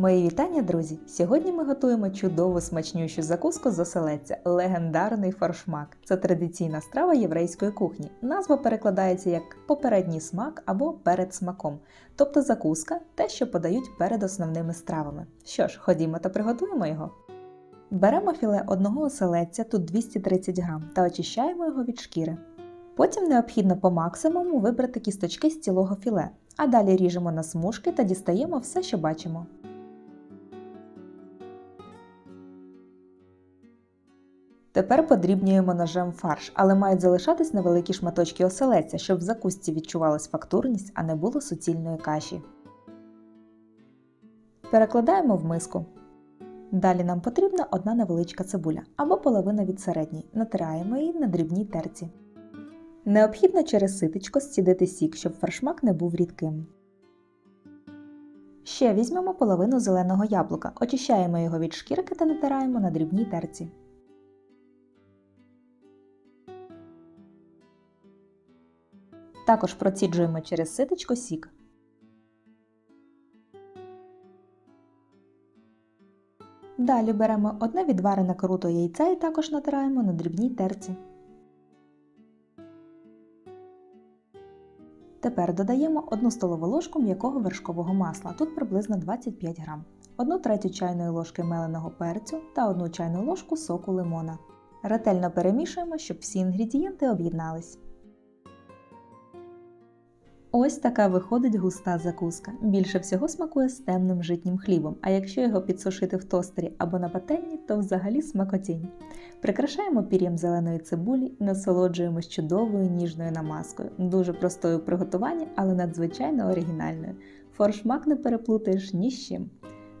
Мої вітання, друзі! Сьогодні ми готуємо чудову смачнющу закуску з оселедця – легендарний форшмак. Це традиційна страва єврейської кухні. Назва перекладається як попередній смак або перед смаком, тобто закуска те, що подають перед основними стравами. Що ж, ходімо та приготуємо його. Беремо філе одного оселедця, тут 230 грам, та очищаємо його від шкіри. Потім необхідно по максимуму вибрати кісточки з цілого філе, а далі ріжемо на смужки та дістаємо все, що бачимо. Тепер подрібнюємо ножем фарш, але мають залишатись невеликі шматочки оселедця, щоб в закусці відчувалась фактурність, а не було суцільної каші. Перекладаємо в миску. Далі нам потрібна одна невеличка цибуля або половина від середньої. Натираємо її на дрібній терці. Необхідно через ситечко зцідити сік, щоб фаршмак не був рідким. Ще візьмемо половину зеленого яблука, очищаємо його від шкірки та натираємо на дрібній терці. Також проціджуємо через ситечко сік. Далі беремо одне відварене круто яйця і також натираємо на дрібній терці. Тепер додаємо 1 столову ложку м'якого вершкового масла, тут приблизно 25 грам, 1 третю чайної ложки меленого перцю та 1 чайну ложку соку лимона. Ретельно перемішуємо, щоб всі інгредієнти об'єднались. Ось така виходить густа закуска. Більше всього смакує з темним житнім хлібом, а якщо його підсушити в тостері або на пательні, то взагалі смакотінь. Прикрашаємо пір'ям зеленої цибулі і насолоджуємось чудовою ніжною намазкою, дуже простою в приготуванні, але надзвичайно оригінальною. Форшмак не переплутаєш ні з чим.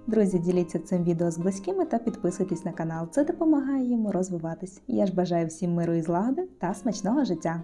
Друзі, діліться цим відео з близькими та підписуйтесь на канал, це допомагає йому розвиватись. Я ж бажаю всім миру і злагоди та смачного життя!